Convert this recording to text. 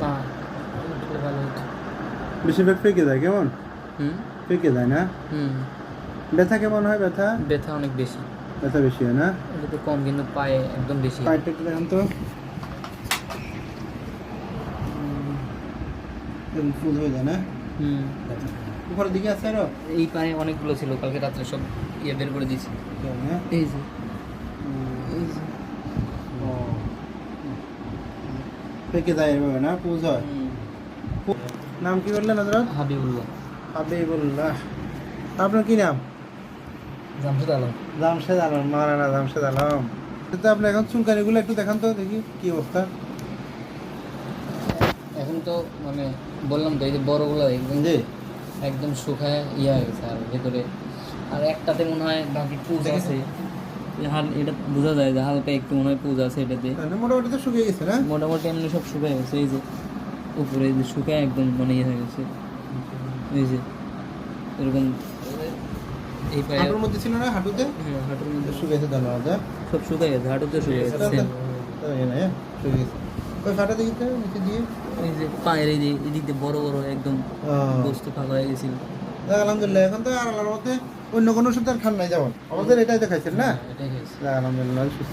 ভালো বেশিরভাগ ফেঁকে যায় কেমন? হুম? ফেঁকে যায় না? হুম। ব্যথা কেমন হয় ব্যথা? ব্যথা অনেক বেশি। ব্যথা বেশি হয় না? এটা তো কম কিন্তু পায়ে একদম বেশি। পায়েরটা একটু দেখান তো। ফুল হয়ে যায় না? হুম। উপরের দিকে আছে আরও? এই পায়ে অনেকগুলো ছিল কালকে রাত্রে সব ইয়ে বের করে দিয়েছি। এই যে এই যে ও ফেঁকে যায় এভাবে না? পুজ হয়। নাম কি বললেন হজরত হাবিবুল্লাহ। হাবিবুল্লাহ। আপনার কি নাম? জামশেদ আলম। জামশেদ আলম মারানা জামশেদ আলম। তো আপনি এখন চুলকানিগুলো একটু দেখান তো দেখি কি অবস্থা। এখন তো মানে বললাম তো এই যে বড়গুলো একদম জি। একদম শুকায় ইয়ে হয়ে গেছে আর ভেতরে। আর একটাতে মনে হয় বাকি পুজ আছে। হাল এটা বোঝা যায় যে হালকা একটু মনে হয় পুজ আছে এটাতে। মোটামুটি তো শুকিয়ে গেছে না? মোটামুটি এমনি সব শুকায় গেছে এই যে উপরে এই যে শুকায় একদম মানে ইয়ে হয়ে গেছে। এই যে এরকম এই পায়ে হাঁটুর মধ্যে ছিল না হাঁটুতে? হ্যাঁ, হাঁটুর মধ্যে। শুকিয়ে গেছে তাহলে সব শুকায় গেছে হাঁটুতে শুকিয়ে গেছে same। শুকিয়ে গেছে। ওই ফাটা দেখি নিচে দিয়ে? এই যে পায়ের এই যে এদিক দিয়ে বড় বড় একদম বস্তু ফাঁকা হয়ে গেছিল। আলহামদুলিল্লাহ এখন তো আর আল্লাহর মধ্যে অন্য কোনো ওষুধ আর খান নাই যেমন। আমাদের এটাই দেখাইছেন না? এটাই আলহামদুলিল্লাহ সুস্থ